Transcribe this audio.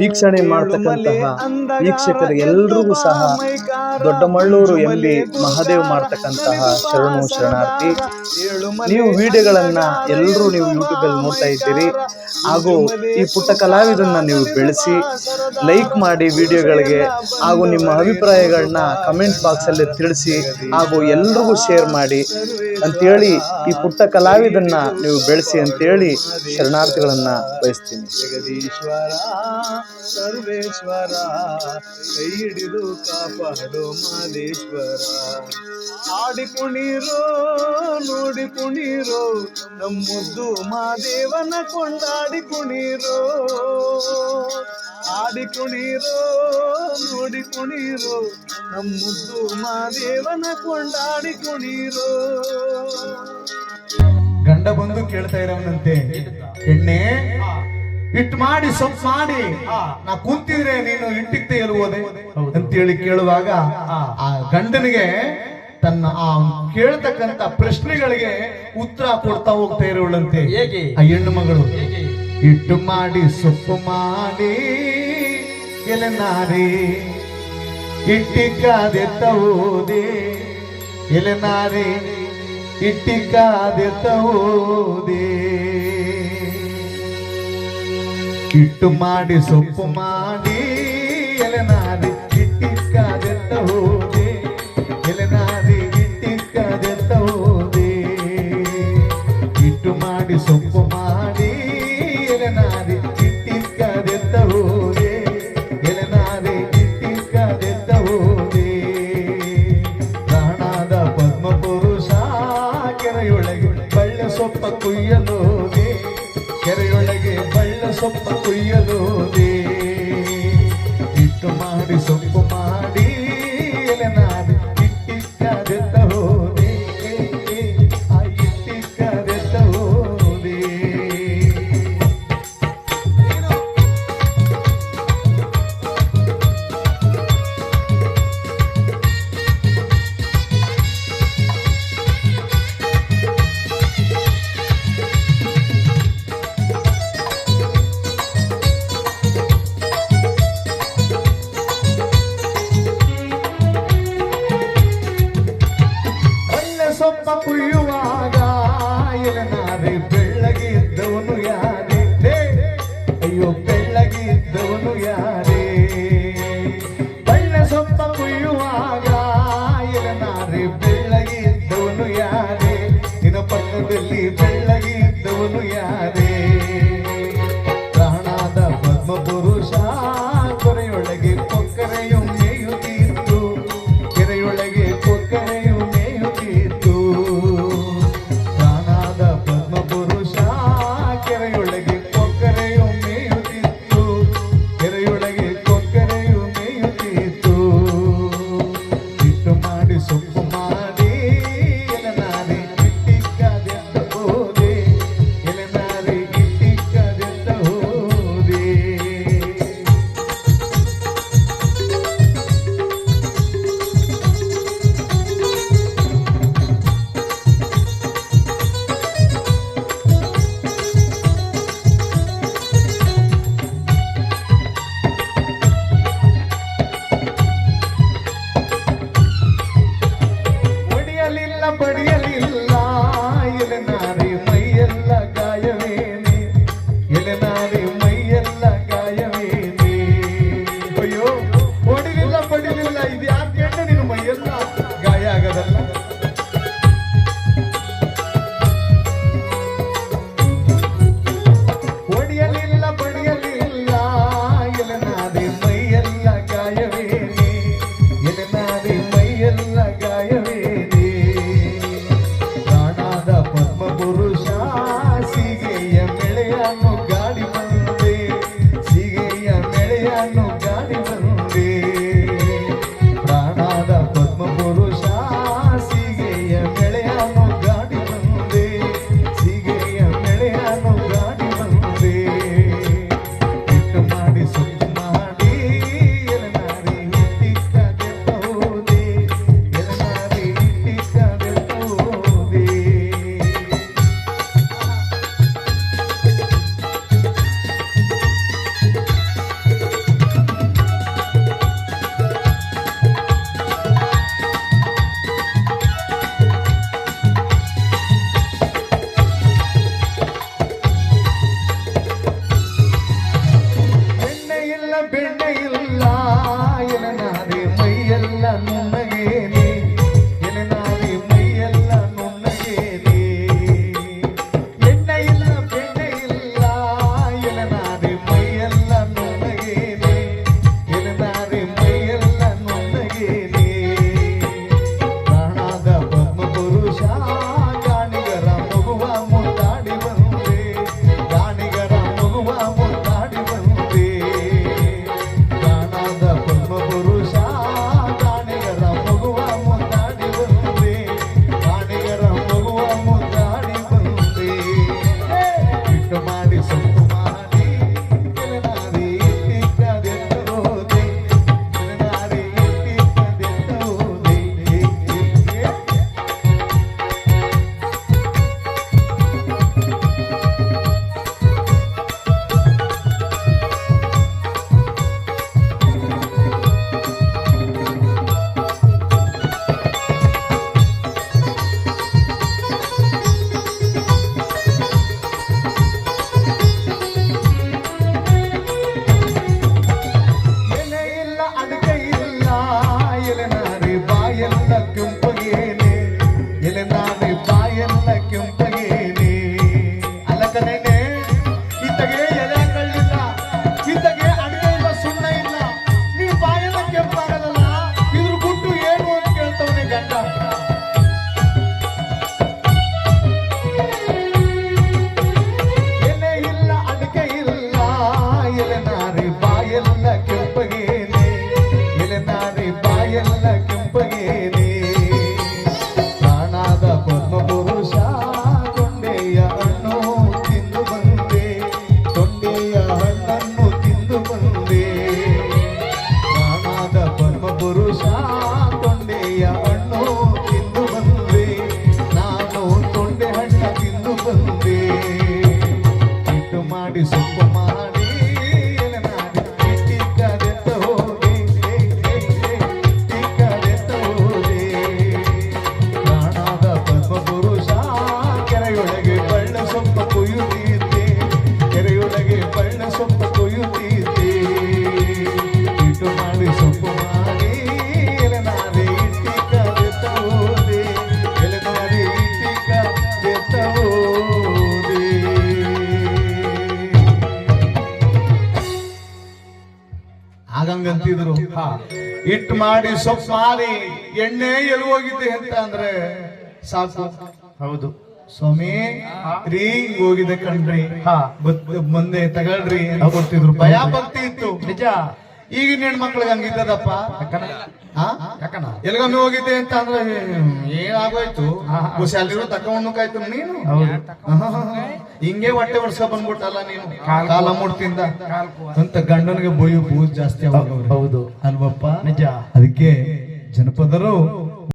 ವೀಕ್ಷಣೆ ಮಾಡ್ತಕ್ಕಂತಹ ವೀಕ್ಷಕರಿಗೆಲ್ಲರಿಗೂ ಸಹ ದೊಡ್ಡಮಳ್ಳೂರು ಎಂಬಿ ಮಹಾದೇವ್ ಮಾಡ್ತಕ್ಕಂತಹ ಶರಣು ಶರಣಾರ್ಥಿ. ನೀವು ವಿಡಿಯೋಗಳನ್ನ ಎಲ್ಲರೂ ನೀವು ಯೂಟ್ಯೂಬಲ್ಲಿ ನೋಡ್ತಾ ಇದ್ದೀರಿ. ಹಾಗೂ ಈ ಪುಟ್ಟ ಕಲಾವಿದನ್ನ ನೀವು ಬೆಳೆಸಿ ಲೈಕ್ ಮಾಡಿ ವಿಡಿಯೋಗಳಿಗೆ ಹಾಗೂ ನಿಮ್ಮ ಅಭಿಪ್ರಾಯಗಳನ್ನ ಕಮೆಂಟ್ ಬಾಕ್ಸಲ್ಲಿ ತಿಳಿಸಿ ಹಾಗೂ ಎಲ್ರಿಗೂ ಶೇರ್ ಮಾಡಿ ಅಂತೇಳಿ ಈ ಪುಟ್ಟ ಕಲಾವಿದನ್ನ ನೀವು ಬೆಳೆಸಿ ಅಂತೇಳಿ ಶರಣಾರ್ಥಿಗಳನ್ನ ಬಯಸ್ತೀನಿ. ಸರ್ವೇಶ್ವರ, ಕೈ ಹಿಡಿದು ಕಾಪಾಡು ಆಡಿ ಕುಣಿರೋ, ನೋಡಿ ಕುಣಿರೋ ನಮ್ಮದು ಮಾದೇವನ ಕೊಂಡಾಡಿ ಕುಣಿರೋ ಆಡಿ ಕುಣಿರೋ ನೋಡಿ ಕುಣಿರೋ ನಮ್ಮದು ಮಾದೇವನ ಕೊಂಡಾಡಿ ಕುಣಿರೋ. ಗಂಡ ಬಂದು ಕೇಳ್ತಾ ಇರೋನಂತೆ ಎಣ್ಣೆ ಇಟ್ ಮಾಡಿ ಸೊಪ್ಪು ಮಾಡಿ. ನಾ ಕುಂತಿದ್ರೆ ನೀನು ಇಂಟಿಗೆ ತೆಗೆಲ್ಬೋದೆ ಅಂತ ಹೇಳಿ ಕೇಳುವಾಗ ಆ ಗಂಡನಿಗೆ ತನ್ನ ಆ ಕೇಳ್ತಕ್ಕಂತ ಪ್ರಶ್ನೆಗಳಿಗೆ ಉತ್ತರ ಕೊಡ್ತಾ ಹೋಗ್ತಾ ಇರೋಳಂತೆ. ಹೇಗೆ? ಆ ಹೆಣ್ಣು ಮಗಳು. ಇಟ್ಟು ಮಾಡಿ ಸೊಪ್ಪು ಮಾಡಿ ಎಲೆನಾರಿ ಇಟ್ಟಿಕ್ಕಾದೆತ್ತ ಹೋದೆ ಎಲೆನಾರಿ ಇಟ್ಟಿಕ್ಕಾದೆತ್ತ ತೋದೆ ಇಟ್ಟು ಮಾಡಿ ಸೊಪ್ಪು ಮಾಡಿ ಎಲೆನಾರಿ ಇಟ್ಟಿಕ್ಕಾದೆತ್ತ ತೋದೆ ಎಲೆನಾರಿ ಸೊಪ್ಪ ಕುಯ್ಯಲು ಕೆರೆಯೊಳಗೆ ಬಳ್ಳ ಸೊಪ್ಪ ಕುಯ್ಯಲು ಎಲೆನಾರಿ ಹಾಗಂಗಂತಿದ್ರು ಇಟ್ಟು ಮಾಡಿ ಸೊಪ್ಪು ಮಾಡಿ ಎಣ್ಣೆ ಎಲ್ಲಿ ಹೋಗಿದ್ದೆ ಅಂತ ಅಂದ್ರೆ ಸಾಕು. ಹೌದು. ಸ್ವಾಮಿ ರೀ ಹೋಗಿದೆ ಕಣ್ರಿ. ಹಾ. ಮುಂದೆ ತಗೊಳ್ರಿ ಕೊಡ್ತಿದ್ರು. ಭಯ ಭಕ್ತಿ ಇತ್ತು. ನಿಜ. ಈಗಿನ ಹೆಣ್ಮಕ್ಳಿಗೆ ಹಂಗಿದ್ದದಪ್ಪ ಎಲ್ಗಮ್ಮಿ ಹೋಗಿದ್ದೆ ಅಂತ ಅಂದ್ರೆ ಏನಾಗೋಯ್ತು? ಸ್ಯಾಲ್ರಿನೂ ತಕೊಂಡ್ಕಾಯ್ತು ನೀನು? ಹಿಂಗೆ ಹೊಟ್ಟೆ ಹೊಡ್ಸ್ಕೊ ಬಂದ್ಬಿಟ್ಟಲ್ಲ ನೀನು? ಕಾಲ ಮುಡ್ತಿಂದ ಅಂತ ಗಂಡನಿಗೆ ಬೂಜ್ ಜಾಸ್ತಿ ಹೌದು. ಅಲ್ವಪ್ಪ? ನಿಜ. ಅದಕ್ಕೆ ಜನಪದರು